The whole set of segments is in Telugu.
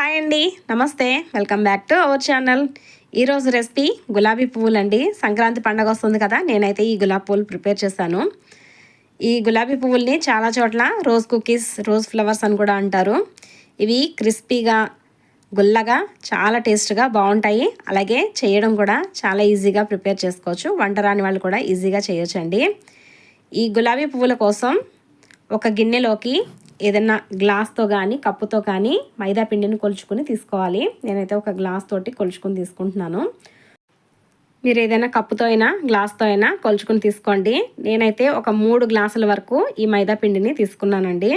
హాయ్ అండి. నమస్తే. Welcome back to our channel. ఈరోజు రెసిపీ గులాబీ పువ్వులు అండి సంక్రాంతి పండగ వస్తుంది కదా నేనైతే ఈ గులాబీ పువ్వులు ప్రిపేర్ చేశాను. ఈ గులాబీ పువ్వుల్ని చాలా చోట్ల రోజ్ కుకీస్ రోజ్ ఫ్లవర్స్ అని కూడా అంటారు. ఇవి క్రిస్పీగా గుల్లగా చాలా టేస్ట్గా బాగుంటాయి. అలాగే చేయడం కూడా చాలా ఈజీగా ప్రిపేర్ చేసుకోవచ్చు. వంట రాని వాళ్ళు కూడా ఈజీగా చేయొచ్చండి. ఈ గులాబీ పువ్వుల కోసం ఒక గిన్నెలోకి ఏదన్నా గ్లాస్తో కానీ కప్పుతో కానీ మైదా పిండిని కొలుచుకుని తీసుకోవాలి. నేనైతే ఒక గ్లాస్ తోటి కొలుచుకుని తీసుకుంటున్నాను. మీరు ఏదైనా కప్పుతో అయినా గ్లాస్తో అయినా కొలుచుకుని తీసుకోండి. నేనైతే ఒక మూడు గ్లాసుల వరకు ఈ మైదా పిండిని తీసుకున్నానండి.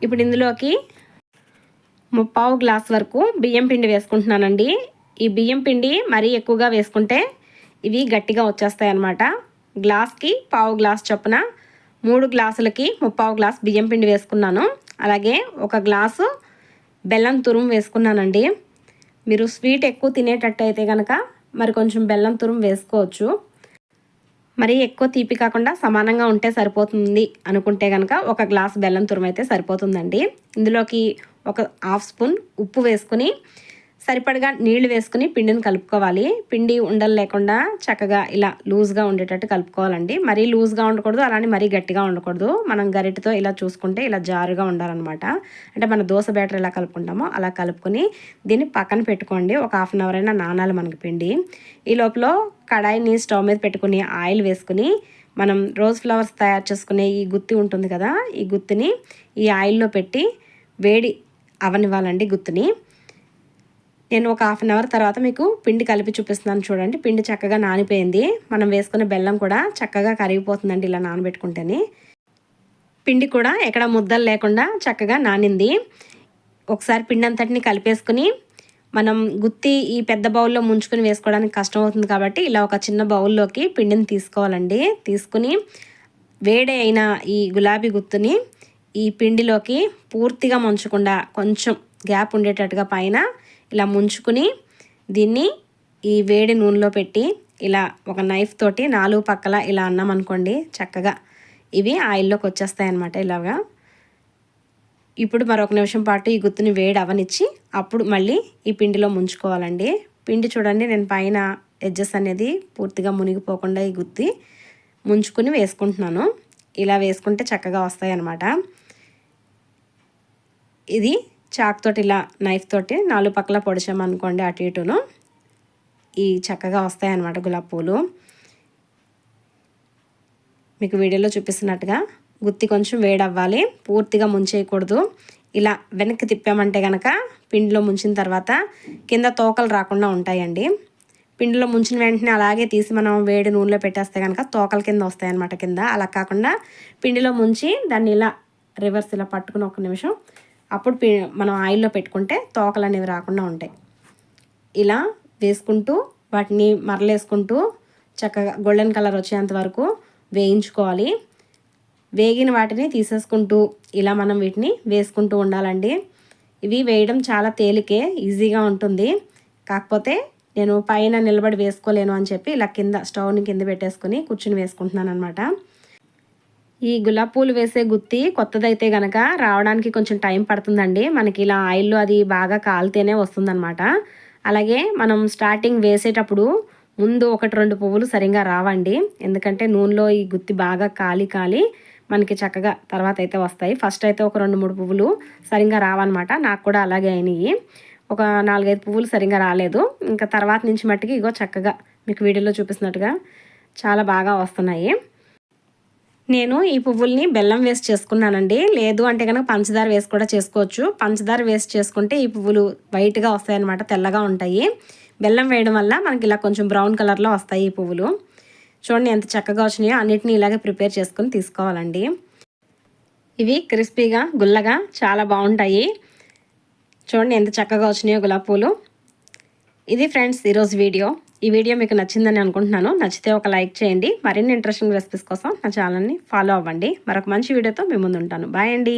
ఇప్పుడు ఇందులోకి ముప్పావు గ్లాస్ వరకు బియ్యం పిండి వేసుకుంటున్నానండి. ఈ బియ్యం పిండి మరీ ఎక్కువగా వేసుకుంటే ఇవి గట్టిగా వచ్చేస్తాయి అన్నమాట గ్లాస్కి పావు గ్లాస్ చొప్పున మూడు గ్లాసులకి ముప్పావు గ్లాస్ బియ్యం పిండి వేసుకున్నాను. అలాగే ఒక గ్లాసు బెల్లం తురుము వేసుకున్నానండి. మీరు స్వీట్ ఎక్కువ తినేటట్టు అయితే కనుక మరి కొంచెం బెల్లం తురుము వేసుకోవచ్చు. మరి ఎక్కువ తీపి కాకుండా సమానంగా ఉంటే సరిపోతుంది అనుకుంటే కనుక ఒక గ్లాస్ బెల్లం తురుము అయితే సరిపోతుందండి. ఇందులోకి ఒక హాఫ్ స్పూన్ ఉప్పు వేసుకుని సరిపడగా నీళ్ళు వేసుకుని పిండిని కలుపుకోవాలి. పిండి ఉండలు లేకుండా చక్కగా ఇలా లూజ్గా ఉండేటట్టు కలుపుకోవాలండి. మరీ లూజ్గా ఉండకూడదు అలానే మరీ గట్టిగా ఉండకూడదు. మనం గరిటతో ఇలా చూసుకుంటే ఇలా జారుగా ఉండాలన్నమాట. అంటే మన దోశ బ్యాటర్ ఎలా కలుపుకుంటామో అలా కలుపుకొని దీన్ని పక్కన పెట్టుకోండి. ఒక హాఫ్ అన్ అవర్ అయినా నానాలి మనకి పిండి. ఈ లోపల కడాయిని స్టవ్ మీద పెట్టుకుని ఆయిల్ వేసుకుని మనం రోజ్ ఫ్లవర్స్ తయారు చేసుకునే ఈ గుత్తి ఉంటుంది కదా ఈ గుత్తిని ఈ ఆయిల్లో పెట్టి వేడి అవనివ్వాలండి గుత్తిని. నేను ఒక హాఫ్ అన్ అవర్ తర్వాత మీకు పిండి కలిపి చూపిస్తున్నాను చూడండి. పిండి చక్కగా నానిపోయింది. మనం వేసుకునే బెల్లం కూడా చక్కగా కరిగిపోతుందండి ఇలా నానబెట్టుకుంటేనే. పిండి కూడా ఎక్కడ ముద్దలు లేకుండా చక్కగా నానింది. ఒకసారి పిండి అంతటిని కలిపేసుకుని మనం గుత్తి ఈ పెద్ద బౌల్లో ముంచుకొని వేసుకోవడానికి కష్టం అవుతుంది కాబట్టి ఇలా ఒక చిన్న బౌల్లోకి పిండిని తీసుకోవాలండి. తీసుకుని వేడి అయిన ఈ గులాబీ గుత్తుని ఈ పిండిలోకి పూర్తిగా ముంచకుండా కొంచెం గ్యాప్ ఉండేటట్టుగా పైన ఇలా ముంచుకుని దీన్ని ఈ వేడి నూనెలో పెట్టి ఇలా ఒక నైఫ్ తోటి నాలుగు పక్కల ఇలా అన్నాం అనుకోండి చక్కగా. ఇవి ఆయిల్లోకి వచ్చేస్తాయి అన్నమాట ఇలాగా. ఇప్పుడు మరొక నిమిషం పాటు ఈ గుత్తుని వేడి అవనిచ్చి అప్పుడు మళ్ళీ ఈ పిండిలో ముంచుకోవాలండి. పిండి చూడండి నేను పైన ఎడ్జెస్ అనేది పూర్తిగా మునిగిపోకుండా ఈ గుత్తి ముంచుకుని వేసుకుంటున్నాను. ఇలా వేసుకుంటే చక్కగా వస్తాయి అన్నమాట ఇది చాక్ తోటి ఇలా నైఫ్ తోటి నాలుగు పక్కల పొడిచామనుకోండి అటు ఇటును. ఈ చక్కగా వస్తాయన్నమాట గులాబ్ గులాబీ పూలు. మీకు వీడియోలో చూపిస్తున్నట్టుగా గుత్తి కొంచెం వేడవ్వాలి పూర్తిగా ముంచేయకూడదు. ఇలా వెనక్కి తిప్పామంటే కనుక పిండిలో ముంచిన తర్వాత కింద తోకలు రాకుండా ఉంటాయండి. పిండిలో ముంచిన వెంటనే అలాగే తీసి మనం వేడి నూనెలో పెట్టేస్తే కనుక తోకల కింద వస్తాయన్నమాట కింద. అలా కాకుండా పిండిలో ముంచి దాన్ని ఇలా రివర్స్ ఇలా పట్టుకుని ఒక నిమిషం అప్పుడు మనం ఆయిల్లో పెట్టుకుంటే తోకలు అనేవి రాకుండా ఉంటాయి. ఇలా వేసుకుంటూ వాటిని మరలేసుకుంటూ చక్కగా గోల్డెన్ కలర్ వచ్చేంత వరకు వేయించుకోవాలి. వేగిన వాటిని తీసేసుకుంటూ ఇలా మనం వీటిని వేసుకుంటూ ఉండాలండి. ఇవి వేయడం చాలా తేలికే ఈజీగా ఉంటుంది. కాకపోతే నేను పైన నిలబడి వేసుకోలేను అని చెప్పి ఇలా కింద స్టవ్ని కింద పెట్టేసుకుని కూర్చుని వేసుకుంటున్నాను అనమాట ఈ గులాబ్ పూలు వేసే గుత్తి కొత్తదైతే గనక రావడానికి కొంచెం టైం పడుతుందండి. మనకి ఇలా ఆయిల్లో అది బాగా కాలితేనే వస్తుందన్నమాట. అలాగే మనం స్టార్టింగ్ వేసేటప్పుడు ముందు ఒకటి రెండు పువ్వులు సరిగా రావండి. ఎందుకంటే నూనెలో ఈ గుత్తి బాగా కాలి కాలి మనకి చక్కగా తర్వాత అయితే వస్తాయి. ఫస్ట్ అయితే ఒక రెండు మూడు పువ్వులు సరిగ్గా రావన్నమాట. నాకు కూడా అలాగే అయినాయి. ఒక నాలుగైదు పువ్వులు సరిగా రాలేదు. ఇంకా తర్వాత నుంచి మట్టికి ఇగో చక్కగా మీకు వీడియోలో చూపిస్తున్నట్టుగా చాలా బాగా వస్తున్నాయి. నేను ఈ పువ్వుల్ని బెల్లం వేస్ట్ చేసుకున్నానండి. లేదు అంటే కనుక పంచదార వేసి కూడా చేసుకోవచ్చు. పంచదార వేస్ట్ చేసుకుంటే ఈ పువ్వులు వైట్గా వస్తాయన్నమాట తెల్లగా ఉంటాయి. బెల్లం వేయడం వల్ల మనకి ఇలా కొంచెం బ్రౌన్ కలర్లో వస్తాయి ఈ పువ్వులు. చూడండి ఎంత చక్కగా వచ్చినాయో. అన్నిటిని ఇలాగే ప్రిపేర్ చేసుకుని తీసుకోవాలండి. ఇవి క్రిస్పీగా గుల్లగా చాలా బాగుంటాయి. చూడండి ఎంత చక్కగా వచ్చినాయో గులాబీ పూలు. ఇది ఫ్రెండ్స్ ఈరోజు వీడియో. ఈ వీడియో మీకు నచ్చిందని అనుకుంటున్నాను. నచ్చితే ఒక లైక్ చేయండి. మరిన్ని ఇంట్రెస్టింగ్ రెసిపీస్ కోసం నా ఛానల్ని ఫాలో అవ్వండి. మరొక మంచి వీడియోతో మీ ముందు ఉంటాను. బాయ్ అండి.